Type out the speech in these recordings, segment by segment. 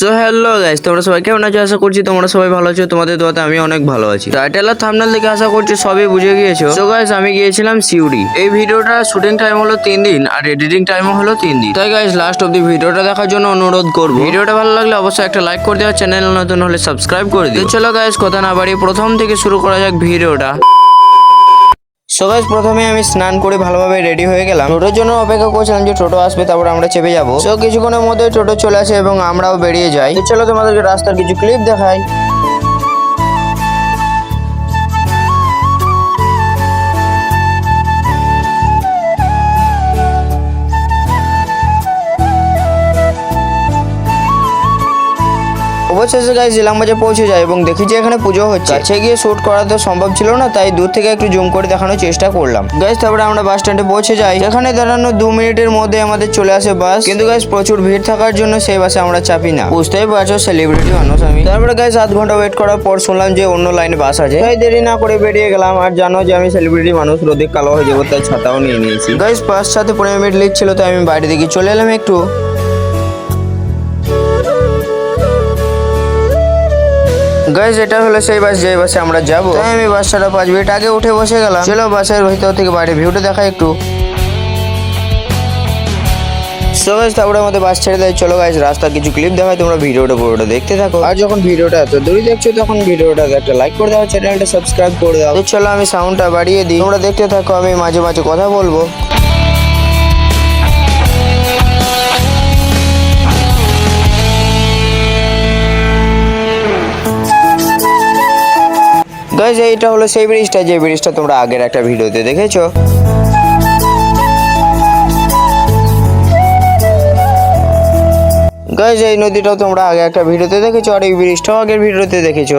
তো hello guys তোমরা সবাই কেমন আছো? আশা করছি তোমরা সবাই ভালো আছো। তোমাদের দোয়াতে আমি অনেক ভালো আছি। টাইটেল আর থাম্বনেল দেখে আশা করছি সবই বুঝে গিয়েছো। তো গাইস আমি গিয়েছিলাম সিউড়ি। এই ভিডিওটা শুটিং টাইম হলো তিন দিন, আর এডিটিং টাইম হলো তিন দিন। তাই গাইস লাস্ট অব্দি ভিডিওটা দেখার জন্য অনুরোধ করব। ভিডিওটা ভালো লাগলে অবশ্যই একটা লাইক করে দেওয়া চ্যানেল নতুন হলে সাবস্ক্রাইব করে দিও। চলো গাইস কথা না বাড়িয়ে প্রথম থেকে শুরু করা যাক ভিডিওটা। সো গাইস প্রথমে আমি স্নান করে ভালোভাবে রেডি হয়ে গেলাম। টোটোর জন্য অপেক্ষা করছিলাম যে টোটো আসবে, তারপর আমরা চেপে যাব। সো কিছুক্ষণের মধ্যে টোটো চলে আসে এবং আমরাও বেরিয়ে যাই। তো চলো তোমাদেরকে রাস্তার কিছু ক্লিপ দেখাই। অবশেষে গাইস ইলামবাজে পৌঁছে যায় এবং দেখি যে এখানে পুজো হচ্ছে। কাছে গিয়ে শুট করা তো সম্ভব ছিল না তাই দূর থেকে একটু জুম করে দেখানোর চেষ্টা করলাম। গাইস তারপরে আমরা বাস স্ট্যান্ডে পৌঁছে যাই। এখানে দাঁড়ানো দু মিনিটের মধ্যে আমাদের চলে আসে বাস কিন্তু গাইস প্রচুর ভিড় থাকার জন্য সেই বাসে আমরা চাপি না। বুঝতেই পারছ সেলিব্রিটি মানুষ আমি। তারপরে গাইস আধ ঘণ্টা ওয়েট করার পর শুনলাম যে অন্য লাইনে বাস আছে। তাই দেরি না করে বেরিয়ে গেলাম আর জানো যে আমি সেলিব্রিটি মানুষ রোদে কালো হয়ে যাব তাই ছাতাও নিয়ে নিয়েছি। গাইস পাঁচ সাথে পনেরো মিনিট লিখ ছিল তাই আমি বাইরে দিকে চলে এলাম একটু। গাইজ এটা হলো সেই বাস যে বাসে আমরা যাব। তাই আমি বাস ছাড়া পাঁচ মিনিট আগে উঠে বসে গেলাম। চলো বাসের ভিতর থেকে বাইরে ভিউটা দেখা একটু। সো গাইজ তারপরে আমাদের বাস ছেড়ে দেয়। চলো গাইজ রাস্তার কিছু ক্লিপ দেখায় তোমরা ভিডিওটা পুরোটা দেখতে থাকো। আর যখন ভিডিওটা এত দূরে দেখছ তখন ভিডিওটা একটা লাইক করে দাও চ্যানেলটা সাবস্ক্রাইব করে দাও। চলো আমি সাউন্ডটা বাড়িয়ে দিই। তোমরা দেখতে থাকো আমি মাঝে মাঝে কথা বলব। গাইজ এইটা হলো সেই ব্রিজটা যে ব্রিজটা তোমরা আগের একটা ভিডিওতে দেখেছ। গাইজ এই নদীটাও তোমরা আগে একটা ভিডিওতে দেখেছ, আর এই ব্রিজটাও আগের ভিডিওতে দেখেছ।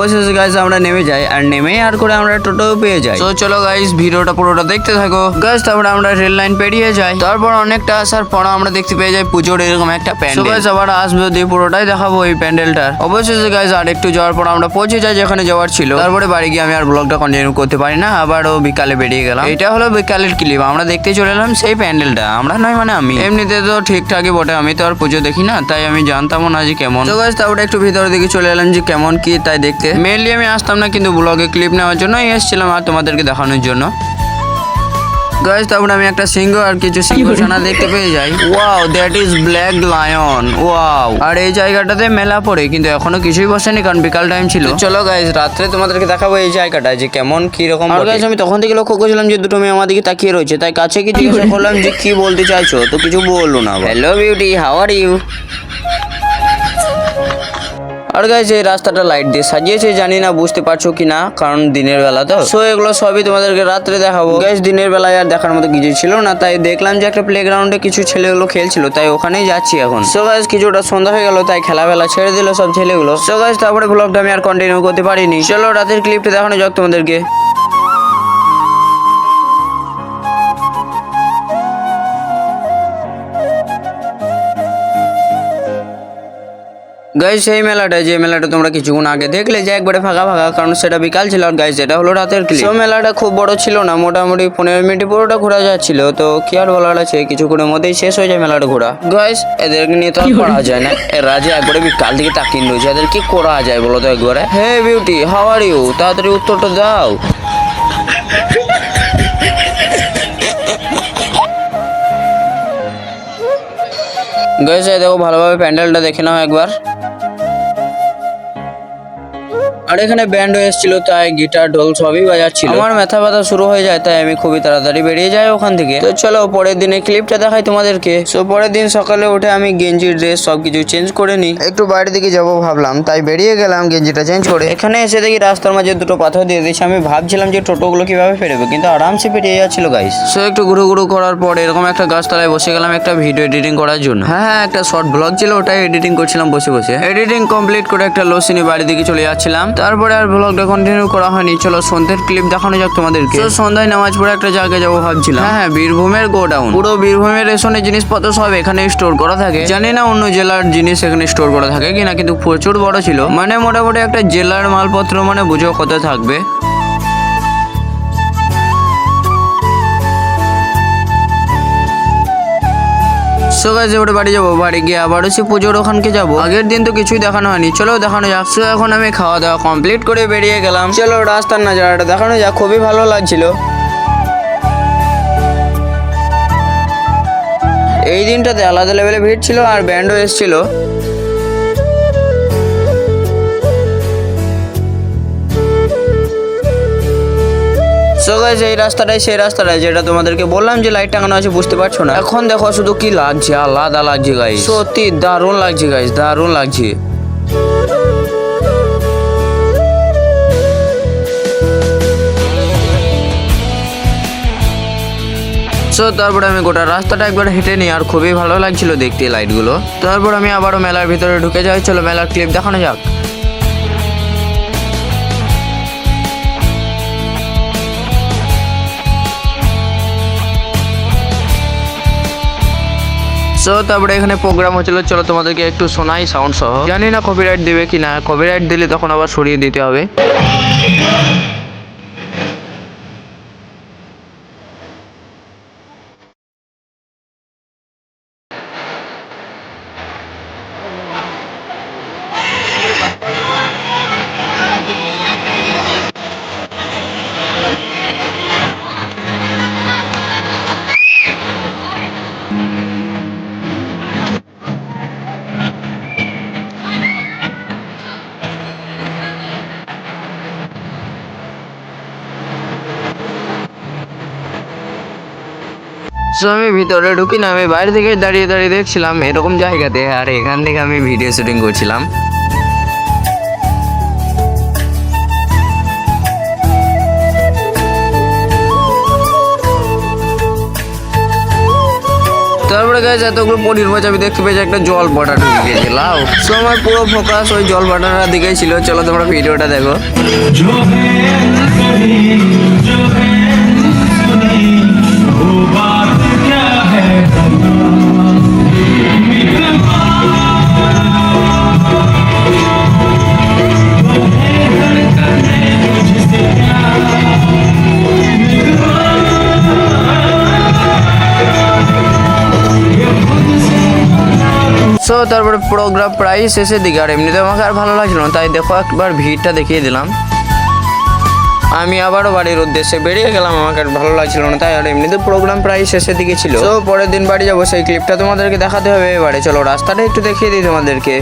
অবশেষে গাইজ আমরা নেমে যাই। আর নেমে আর করে আমরা টোটো পেয়ে যাই। তো চলো গাইজ ভিডিওটা পুরোটা দেখতে থাকো। গাইজ তারপরে আমরা রেল লাইন পেরিয়ে যাই। তারপর অনেকটা আসার পর আমরা দেখতে পেয়ে যাই পুজোর এরকম একটা প্যান্ডেল। গাইজ আবার আসবে দিয়ে পুরোটাই দেখাবো এই প্যান্ডেলটার। অবশেষে গাইজ আর একটু যাওয়ার পর আমরা পৌঁছে যাই যেখানে যাওয়ার ছিল। তারপরে বাড়ি গিয়ে আমি আর ব্লগটা কন্টিনিউ করতে পারি না। আবারও বিকালে বেরিয়ে গেলাম। এটা হলো বিকালের ক্লিপ আমরা দেখতে চলে এলাম সেই প্যান্ডেলটা। আমরা নয় মানে আমি। এমনিতে তো ঠিকঠাকই বটে। আমি তো আর পুজো দেখি না। তাই আমি জানতামও না যে কেমন। তো গাইজ তারপরে একটু ভিতরের দিকে চলে এলাম যে কেমন কি, তাই দেখতে মেনলি আমি আসতাম না কিন্তু ব্লগে ক্লিপ নেওয়ার জন্যই এসেছিলাম আর তোমাদেরকে দেখানোর জন্য। গাইজ তারপরে আমি একটা সিংহ আর কিছু সিংহ ছানা দেখতে পেয়ে যাই। Wow that is black lion wow আর এই জায়গাটাতে মেলা পড়ে কিন্তু এখনও কিছুই বসেনি কারণ বিকাল টাইম ছিল। চলো গাইজ রাত্রে তোমাদেরকে দেখাবো এই জায়গাটা যে কেমন কি রকম আর গাইজ আমি তখন থেকে লক্ষ্য করছিলাম যে দুটো মেয়ে আমাদেরকে তাকিয়ে রয়েছে তাই কাছে কি জিজ্ঞাসা করলাম যে কি বলতে চাইছো তো কিছু বলল না hello beauty how are you R guys এই রাস্তাটা লাইট দিয়ে সাজিয়েছে, জানি না বুঝতে পারছ কি না কারণ দিনের বেলা তো। সো এগুলো সবই তোমাদেরকে রাত্রে দেখাবো। গাইজ দিনের বেলায় আর দেখার মতো কিছু ছিল না, তাই দেখলাম যে একটা প্লে গ্রাউন্ডে কিছু ছেলেগুলো খেলছিল, তাই ওখানেই যাচ্ছি এখন। সো গাইজ কিছুটা সন্ধ্যা হয়ে গেল, তাই খেলাবেলা ছেড়ে দিল সব ছেলেগুলো। সো গাইজ তারপরে ব্লগটা আমি আর কন্টিনিউ করতে পারিনি। চলো, রাতের ক্লিপটা দেখানো যাক তোমাদেরকে। গাইজ সেই মেলাটা যে মেলাটা তোমরা কিছুক্ষণ আগে দেখলে যে একবারে ফাঁকা ফাঁকা কারণ সেটা বিকাল ছিল। আর গাইজ এটা হলো রাতের ক্লিপ তো মেলাটা খুব বড় ছিল না মোটামুটি পনেরো মিনিট পুরোটা ঘোরা যাচ্ছিল। তো কি আর বলার আছে কিছুক্ষণের মধ্যেই শেষ হয়ে যায় মেলাটা ঘোরা। গাইজ এদেরকে নিয়ে তো আর করা যায় না। এরা যে একবারে বিকাল দিকে তাকিয়ে রয়েছে এদের কি করা যায় বলো তো একবারে? Hey beauty how are you তাড়াতাড়ি উত্তরটা দাও। গাইজ দেখো ভালোভাবে প্যান্ডেলটা দেখে নাও একবার। আর এখানে ব্যান্ডও এসেছিল তাই গিটার ঢোল সবই বাজাচ্ছিল। আমার মাথা ব্যথা শুরু হয়ে যায় তাই আমি খুবই তাড়াতাড়ি বেরিয়ে যাই ওখান থেকে। তো চলো পরের দিনে ক্লিপটা দেখাই তোমাদেরকে। সো পরের দিন সকালে উঠে আমি গেঞ্জি ড্রেস সবকিছু চেঞ্জ করে নিই। একটু বাইরের দিকে যাব ভাবলাম তাই বেরিয়ে গেলাম গেঞ্জিটা চেঞ্জ করে। এখানে এসে দেখি রাস্তার মাঝে দুটো পাথর দিয়ে দিয়েছে। আমি ভাবছিলাম যে টোটোগুলো কীভাবে ফেরবে কিন্তু আরামসে পেরিয়ে যাচ্ছিল গাইস সো একটু ঘুরু ঘুরু করার পর এরকম একটা গাছতলায় বসে গেলাম একটা ভিডিও এডিটিং করার জন্য। হ্যাঁ হ্যাঁ একটা শর্ট ব্লগ ছিল ওটাই এডিটিং করছিলাম বসে বসে। এডিটিং কমপ্লিট করে একটা লোসিনি বাড়ির দিকে চলে যাচ্ছিলাম। তারপরে আর ব্লগটা কন্টিনিউ করা হয়নি। চলো সন্ধ্যের ক্লিপ দেখানো যাক তোমাদেরকে। তো সন্ধ্যায় নামাজ পড়ে একটা জায়গায় যাব ভাবছিলাম। হ্যাঁ হ্যাঁ বীরভূমের গোডাউন। পুরো বীরভূমের রেশনের জিনিসপত্র সব এখানে স্টোর করা থাকে। জানি না অন্য জেলার জিনিস এখানে স্টোর করা থাকে কিনা কিন্তু প্রচুর বড় ছিল। মানে মোটামুটি একটা জেলার মালপত্র মানে বুঝো কত থাকবে। সো গাইজ এবারে বাড়ি যাব, বাড়ি গিয়ে আবার সে পুজোর ওখানকে যাব। আগের দিন তো কিছুই দেখানো হয়নি। চলো দেখানো যাক। সো এখন আমি খাওয়া দাওয়া কমপ্লিট করে বেরিয়ে গেলাম। চলো রাস্তার নাজারাটা দেখানো যাক। খুবই ভালো লাগছিল। এই দিনটাতে আলাদা লেভেলে ভিড় ছিল আর ব্যান্ডও এসেছিল। সো গাইজ এই রাস্তাটাই সেই রাস্তাটাই যেটা তোমাদেরকে বললাম যে লাইট টাঙানো আছে, বুঝতে পারছ না? এখন দেখো শুধু কি লাগছে? আলাদা লাগছে গাইজ সত্যি দারুণ লাগছে গাইজ দারুণ লাগছে। সো তারপরে আমি গোটা রাস্তাটা একবার হেঁটে নিই, আর খুবই ভালো লাগছিল দেখতে লাইটগুলো তারপর আমি আবারও মেলার ভিতরে ঢুকে যাই। চলো, মেলার ক্লিপ দেখানো যাক। সো তারপরে এখানে প্রোগ্রাম হচ্ছিল, চলো তোমাদেরকে একটু শোনাই সাউন্ড সহ। জানি না কপিরাইট দেবে কি না কপিরাইট দিলে তখন আবার সরিয়ে দিতে হবে। সো আমি ভিতরে ঢুকি না, আমি বাইরে থেকে দাঁড়িয়ে দাঁড়িয়ে দেখছিলাম এরকম জায়গাতে, আর এখান থেকে আমি ভিডিও শুটিং করছিলাম। তারপরে গাছ এতগুলো পনির মাছ আমি দেখতে পেয়েছি, একটা জল বাটা ঢুকে গেছে সো আমার পুরো ফোকাস ওই জল বাটাটার দিকেই ছিল, চলো তোমরা ভিডিওটা দেখো। তারপরে প্রোগ্রাম প্রায় শেষের দিকে, আর এমনিতে আমাকে আর ভালো লাগছিল না, তাই দেখো একবার ভিড়টা দেখিয়ে দিলাম। আমি আবারও বাড়ির উদ্দেশ্যে বেরিয়ে গেলাম, আমাকে ভালো লাগছিল না, তাই আর এমনিতে প্রোগ্রাম প্রায় শেষের দিকে ছিল। তো পরের দিন বাড়ি যাব, সেই ক্লিপটা তোমাদেরকে দেখাতে হবে, এবারে চলো রাস্তাটা একটু দেখিয়ে দিই তোমাদেরকে।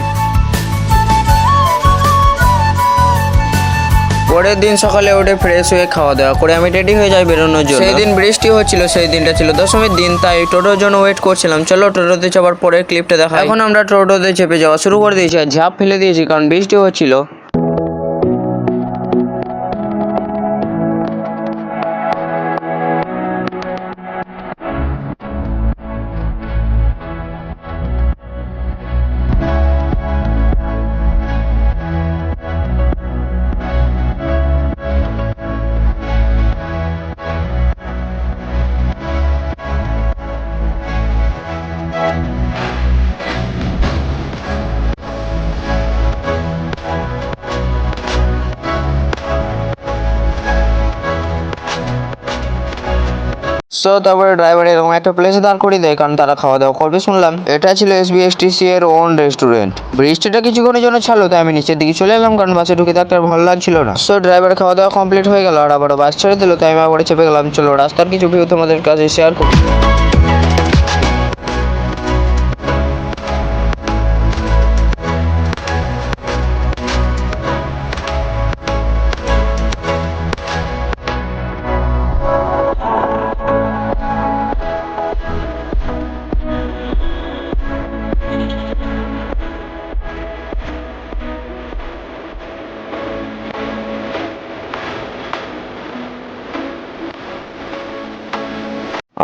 পরের দিন সকালে উঠে ফ্রেশ হয়ে খাওয়া দাওয়া করে আমি রেডি হয়ে যাই বেরোনোর জন্য। সেই দিন বৃষ্টি হচ্ছিল সেই দিনটা ছিল দশমীর দিন তাই টোটোর জন্য ওয়েট করছিলাম। চলো টোটোতে চাপার পরের ক্লিপটা দেখা এখন আমরা টোটোতে চেপে যাওয়া শুরু করে দিয়েছি আর ঝাঁপ ফেলে দিয়েছি কারণ বৃষ্টি হচ্ছিল। সো তারপরে ড্রাইভার এরকম একটা প্লেসে দাঁড় করিয়ে দেয়, কারণ তারা খাওয়া দাওয়া করবে, শুনলাম। এটা ছিল S B S T C এর ওন রেস্টুরেন্ট ব্রিজটা কিছুক্ষণের জন্য ছাড়লো, তাই আমি নিচের দিকে চলে এলাম, কারণ বাসে ঢুকে থাকতে ভালো লাগছিল না। সো ড্রাইভার খাওয়া দাওয়া কমপ্লিট হয়ে গেল, আর আবারও বাস ছেড়ে দিল, তাই আমি আবার চেপে গেলাম। চলো, রাস্তার কিছু ভিউ তোমাদের কাছে শেয়ার করি।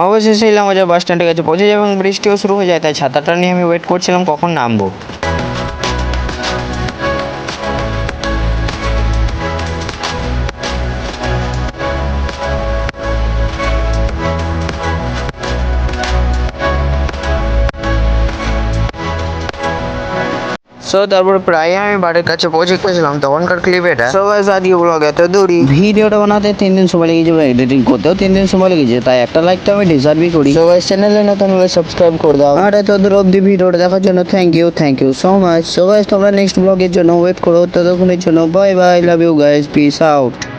অবশেষে ইলামবাজার বাস স্ট্যান্ডের কাছে। পৌঁছে যায় এবং বৃষ্টিও শুরু হয়ে যায়, তাই ছাতাটা নিয়ে আমি ওয়েট করছিলাম, কখন নামবো? সো তারপর প্রায় আমি বাড়ির কাছে পৌঁছে গেছিলাম তখনকার ক্লিপ এটা। সো গাইস আজকে ব্লগ এত দূরই। ভিডিওটা বানাতে তিন দিন সময় লেগেছে বা এডিটিং করতেও তিন দিন সময় লেগেছে তাই একটা লাইক তো আমি ডিজার্ভই করি। সো গাইস চ্যানেলে নতুন হলে সাবস্ক্রাইব করে দাও। আর এত দূর অবধি ভিডিওটা দেখার জন্য thank you thank you so much so guys তোমরা নেক্সট ব্লগের জন্য ওয়েট করো ততক্ষণের জন্য bye bye love you guys peace out